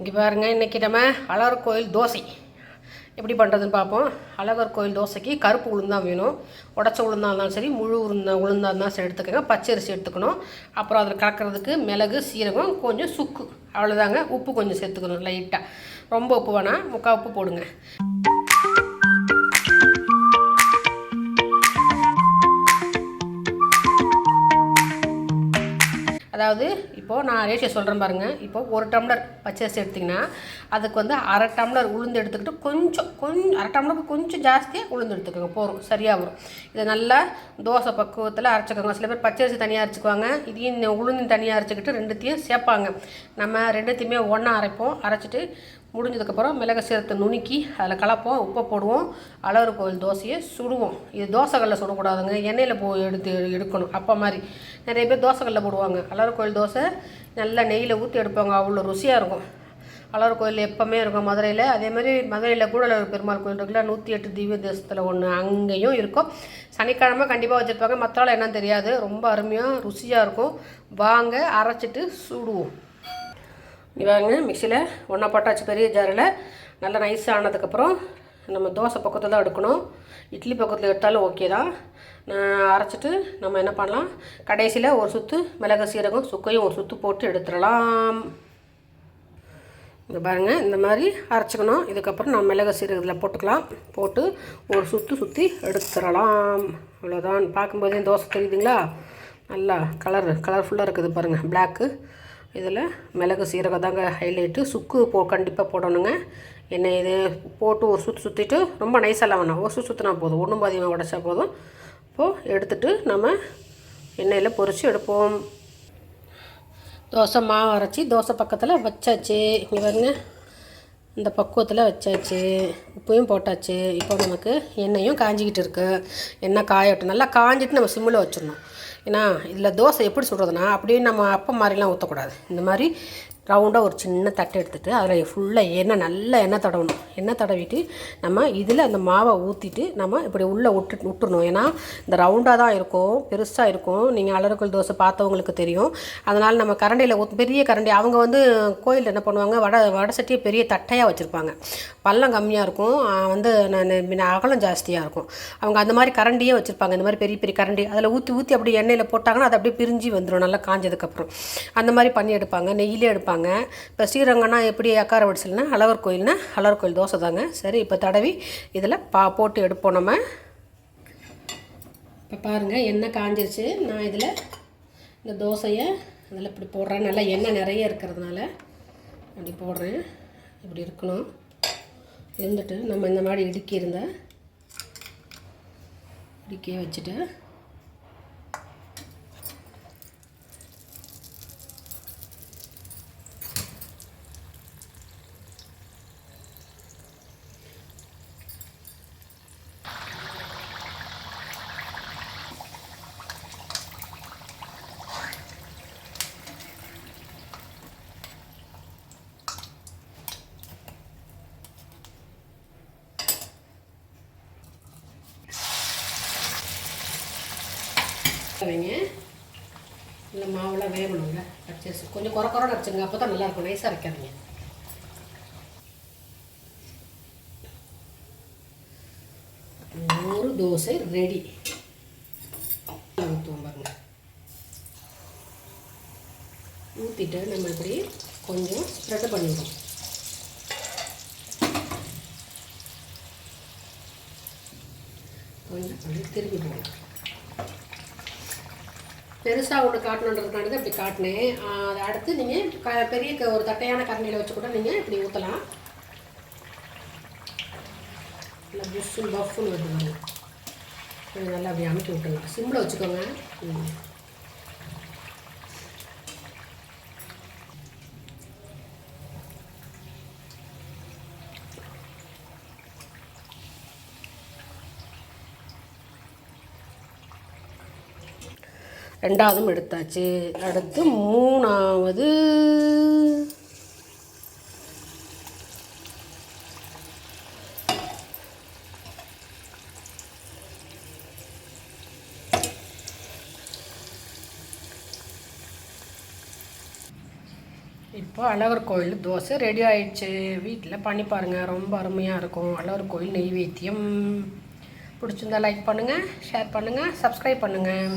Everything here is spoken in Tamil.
இங்கே பாருங்கள் இன்றைக்கி நம்ம அழகர் கோயில் தோசை. எப்படி பண்ணுறதுன்னு பார்ப்போம். அழகர் கோயில் தோசைக்கு கருப்பு உளுந்தான் வேணும். உடச்ச உளுந்தாக இருந்தாலும் சரி முழு உளுந்தா உளுந்தாக இருந்தாலும் சரி எடுத்துக்கோங்க. பச்சரிசி எடுத்துக்கணும். அப்புறம் அதில் கலக்கிறதுக்கு மிளகு சீரகம் கொஞ்சம் சுக்கு. அவ்வளோதாங்க உப்பு கொஞ்சம் சேர்த்துக்கணும் லைட்டாக ரொம்ப உப்பு வேணாம். முக்கால் உப்பு போடுங்க. அதாவது இப்போது நான் ரேஷியோ சொல்கிறேன் பாருங்கள் இப்போது ஒரு டம்ளர் பச்சரிசி எடுத்திங்கன்னா அதுக்கு வந்து அரை டம்ளர் உளுந்து எடுத்துக்கிட்டு கொஞ்சம் கொஞ்சம் அரை டம்ளருக்கு கொஞ்சம் ஜாஸ்தியாக உளுந்து எடுத்துக்கோங்க. போகிறோம் சரியாக வரும். இதை நல்லா தோசை பக்குவத்தில் அரைச்சிக்கோங்க. சில பேர் பச்சரிசி தனியாக அரைச்சிக்குவாங்க. இதையும் இந்த உளுந்து தனியாக அரைச்சிக்கிட்டு ரெண்டுத்தையும் சேர்ப்பாங்க. நம்ம ரெண்டுத்தையுமே ஒன்றா அரைப்போம். அரைச்சிட்டு முடிஞ்சதுக்கப்புறம் மிளகு சீரத்தை நுணுக்கி அதில் கலப்போம் உப்பை போடுவோம் அழகர் கோயில் தோசையை சுடுவோம். இது தோசைகளில் சுடக்கூடாதுங்க எண்ணெயில் போ எடுத்து எடுக்கணும் அப்போ மாதிரி. நிறைய பேர் தோசைகளில் போடுவாங்க. அழகர் கோயில் தோசை நல்லா நெய்யில் ஊற்றி எடுப்பாங்க அவ்வளோ ருசியாக இருக்கும். அழகர் கோயில் எப்போவுமே இருக்கும் மதுரையில். அதே மாதிரி மதுரையில் கூடலூர் பெருமாள் கோயில் இருக்குல்ல நூற்றி எட்டு திவ்ய தேசத்தில் ஒன்று அங்கேயும் இருக்கும். சனிக்கிழமை கண்டிப்பாக வச்சுருப்பாங்க. மற்ற நாள் என்னன்னு தெரியாது. ரொம்ப அருமையாக ருசியாக இருக்கும். வாங்க அரைச்சிட்டு சுடுவோம். இவாங்க மிக்சியில் ஒன்றா போட்டாச்சு பெரிய ஜாரில் நல்லா நைஸ் ஆனதுக்கப்புறம் நம்ம தோசை பக்கத்தில் தான் எடுக்கணும். இட்லி பக்கத்தில் எடுத்தாலும் ஓகே தான். நான் அரைச்சிட்டு நம்ம என்ன பண்ணலாம்? கடைசியில் ஒரு சுத்து மிளகு சீரகம் சுக்கையும் ஒரு சுத்து போட்டு எடுத்துடலாம். இங்கே பாருங்கள் இந்த மாதிரி அரைச்சிக்கணும். இதுக்கப்புறம் நம்ம மிளகு சீரகத்தில் போட்டுக்கலாம். போட்டு ஒரு சுற்று சுற்றி எடுத்துடலாம். அவ்வளோதான் பார்க்கும்போதே தோசை தெரியுதுங்களா? நல்லா கலர் கலர்ஃபுல்லாக இருக்குது பாருங்கள் பிளாக்கு இதில் மிளகு சீரகம் தாங்க ஹைலைட்டு சுக்கு போ கண்டிப்பாக போடணுங்க. எண்ணெய் இது போட்டு ஒரு சுற்று சுற்றிட்டு ரொம்ப நைஸெல்லாம் வேணாம். ஒரு சுற்று சுற்றினா போதும். ஒன்றும் பாதியமாக உடச்சா போதும். இப்போது எடுத்துட்டு நம்ம எண்ணெயில் பொரித்து எடுப்போம். தோசை மாவு அரைச்சி தோசை பக்கத்தில் வச்சாச்சு. இங்கே பாருங்க. இந்த பக்குவத்தில் வச்சாச்சு. உப்பையும் போட்டாச்சு. இப்போ நமக்கு எண்ணெயும் காஞ்சிக்கிட்டு இருக்குது எண்ணெய் காயட்டும். நல்லா காஞ்சிட்டு நம்ம சிம்மில் வச்சிடணும். ஏன்னா இதில் தோசை எப்படி சுடுறதுனா அப்படியே நம்ம அப்பம் மாதிரிலாம் ஊற்றக்கூடாது இந்த மாதிரி ரவுண்டாக ஒரு சின்ன தட்டை எடுத்துகிட்டு அதில் ஃபுல்லாக எண்ணெய் நல்லா எண்ணெய் தடவணும். எண்ணெய் தடவிட்டு நம்ம இதில் அந்த மாவை ஊற்றிட்டு நம்ம இப்படி உள்ளே விட்டு விட்டுறணும் ஏன்னா இந்த ரவுண்டாக தான் இருக்கும் பெருசாக இருக்கும். நீங்கள் அலறுக்கல் தோசை பார்த்தவங்களுக்கு தெரியும். அதனால் நம்ம கரண்டியில் பெரிய கரண்டி அவங்க வந்து கோயிலில் என்ன பண்ணுவாங்க வடை வடை சட்டியை பெரிய தட்டையாக வச்சுருப்பாங்க. பள்ளம் கம்மியாக இருக்கும். வந்து நான் அகலம் ஜாஸ்தியாக இருக்கும். அவங்க அந்த மாதிரி கரண்டியே வச்சுருப்பாங்க. இந்த மாதிரி பெரிய பெரிய கரண்டி. அதில் ஊற்றி ஊற்றி அப்படியே எண்ணெயில் போட்டாங்கன்னா அது அப்படியே பிரிஞ்சு வந்துடும் நல்லா காஞ்சதுக்கப்புறம் அந்த மாதிரி பண்ணி எடுப்பாங்க. நெய்யிலே எடுப்பாங்க. இப்போ ஸ்ரீரங்கம்னா எப்படி அக்கார வடிசல்னா அழவர் கோயில்னா அழவர் கோயில் தோசை தாங்க. சரி இப்போ தடவி இதில் பா போட்டு எடுப்போம் நம்ம. இப்போ பாருங்கள் எண்ணெய் காஞ்சிருச்சு. நான் இதில் இந்த தோசையை அதில் இப்படி போடுறேன். நல்லா எண்ணெய் நிறைய இருக்கிறதுனால அப்படி போடுறேன். இப்படி இருக்கணும். இருந்துட்டு நம்ம இந்த மாதிரி இடுக்கி இருந்தா இடுக்கியே வச்சுட்டு வைங்க இந்த மாவுலாம் வேகணுங்க. பச்சரிசி கொஞ்சம் குறை குறை அரைச்சுங்க அப்போ தான் நல்லாயிருக்கும். நைஸாக அரைக்காதீங்க. ஒரு தோசை ரெடி ஊற்றுவோம் பாருங்க. ஊற்றிட்டு நம்ம இப்படி கொஞ்சம் ஸ்ப்ரெட் பண்ணிடுவோம். கொஞ்சம் அப்படி திருப்பி போடலாம். பெருசாக ஒன்று காட்டணுன்றதுக்காண்டி தான் இப்படி காட்டினேன். அதை அடுத்து நீங்கள் க பெரிய க- ஒரு தட்டையான கரண்டியில் வச்சு கூட நீங்கள் இப்படி ஊற்றலாம் நல்லா புஷ்ஷுன்னு பஃப்னு வருதுங்க கொஞ்சம் நல்லா அப்படி அமுக்கி விட்டுலாம் சிம்மில் வச்சுக்கோங்க. ரெண்டாவதும் எடுத்தாச்சு. அடுத்து மூணாவது. இப்போ அழகர் கோயில் தோசை ரெடி ஆயிடுச்சு. வீட்டில் பண்ணி பாருங்கள் ரொம்ப அருமையாக இருக்கும். அழகர் கோயில் நெய்வேத்தியம். பிடிச்சிருந்தா லைக் பண்ணுங்கள் ஷேர் பண்ணுங்கள் சப்ஸ்கிரைப் பண்ணுங்கள்